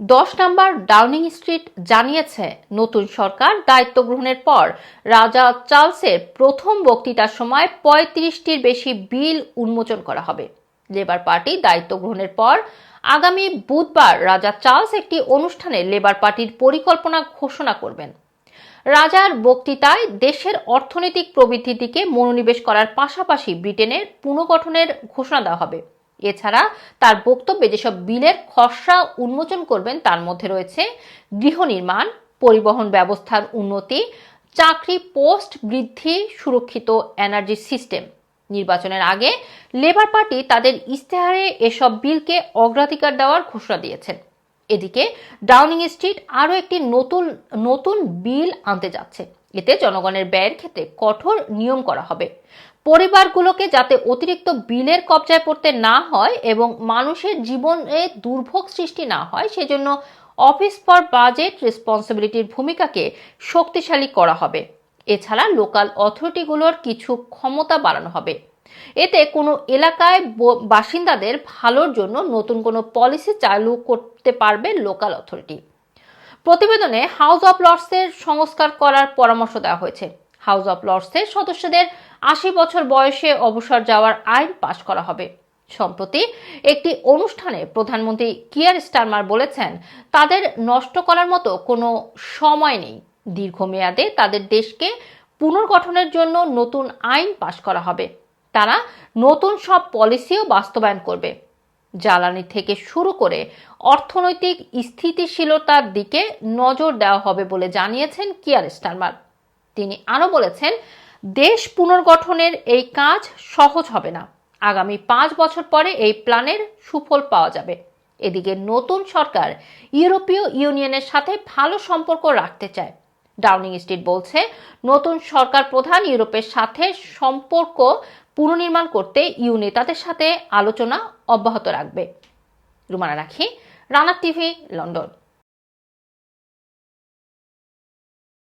দশ নম্বর Downing street জানিয়েছে, নতুন সরকার দায়িত্ব গ্রহণের পর রাজা চার্লসের প্রথম বক্তৃতার সময় পঁয়ত্রিশটির বেশি বিল উন্মোচন করা হবে। লেবার পার্টি দায়িত্ব গ্রহণের পর আগামী বুধবার রাজা চার্লস একটি অনুষ্ঠানে লেবার পার্টির পরিকল্পনা ঘোষণা করবেন। রাজার বক্তৃতায় দেশের অর্থনৈতিক প্রবৃদ্ধির দিকে মনোনিবেশ করার পাশাপাশি ব্রিটেনের পুনর্গঠনের ঘোষণা দেওয়া হবে। এছাড়া তার বক্তব্যে যেসব বিলের খসড়া উন্মোচন করবেন, তার মধ্যে রয়েছে গৃহ নির্মাণ, পরিবহন ব্যবস্থার উন্নতি, চাকরি পোস্ট বৃদ্ধি, সুরক্ষিত এনার্জি সিস্টেম। নির্বাচনের আগে লেবার পার্টি তাদের ইস্তেহারে এসব বিলকে অগ্রাধিকার দেওয়ার ঘোষণা দিয়েছেন। এদিকে ডাউনিং স্ট্রিট আরও একটি নতুন নতুন বিল আনতে যাচ্ছে। এতে জনগণের ব্যয়ের ক্ষেত্রে কঠোর নিয়ম করা হবে। পরিবারগুলোকে যাতে অতিরিক্ত বিলের কবজায় পড়তে না হয় এবং মানুষের জীবনে দুর্ভোগ সৃষ্টি না হয়, সেজন্য অফিস ফর বাজেট রেসপন্সিবিলিটির ভূমিকাকে শক্তিশালী করা হবে। এছাড়া লোকাল অথরিটিগুলোর কিছু ক্ষমতা বাড়ানো হবে। এতে কোনো এলাকায় বাসিন্দাদের ভালোর জন্য নতুন কোনো পলিসি চালু করতে পারবে লোকাল অথরিটি। প্রতিবেদনে হাউস অব লর্ডসের সংস্কার করার পরামর্শ দেওয়া হয়েছে। হাউস অব লর্ডসের সদস্যদের আশি বছর বয়সে অবসর যাওয়ার আইন পাশ করা হবে। সম্প্রতি একটি অনুষ্ঠানে প্রধানমন্ত্রী কিয়ার স্টারমার বলেছেন, তাদের নষ্ট করার মতো কোনো সময় নেই। দীর্ঘমেয়াদে তাদের দেশকে পুনর্গঠনের জন্য নতুন আইন পাশ করা হবে। তারা নতুন সব পলিসিও বাস্তবায়ন করবে। জ্বালানি থেকে শুরু করে অর্থনৈতিক স্থিতিশীলতার দিকে নজর দেওয়া হবে বলে জানিয়েছেন কিয়ার স্টারমার। তিনি আরও বলেছেন, দেশ পুনর্গঠনের এই কাজ সহজ হবে না। আগামী পাঁচ বছর পরে এই প্ল্যানের সুফল পাওয়া যাবে। এদিকে নতুন সরকার ইউরোপীয় ইউনিয়নের সাথে ভালো সম্পর্ক রাখতে চায়। ডাউনিং স্ট্রিট বলছে, নতুন সরকার প্রধান ইউরোপের সাথে সম্পর্ক পুনর্নির্মাণ করতে ইউ নেতাদের সাথে আলোচনা অব্যাহত রাখবে। রুমানা রাখি রানার টিভি লন্ডন।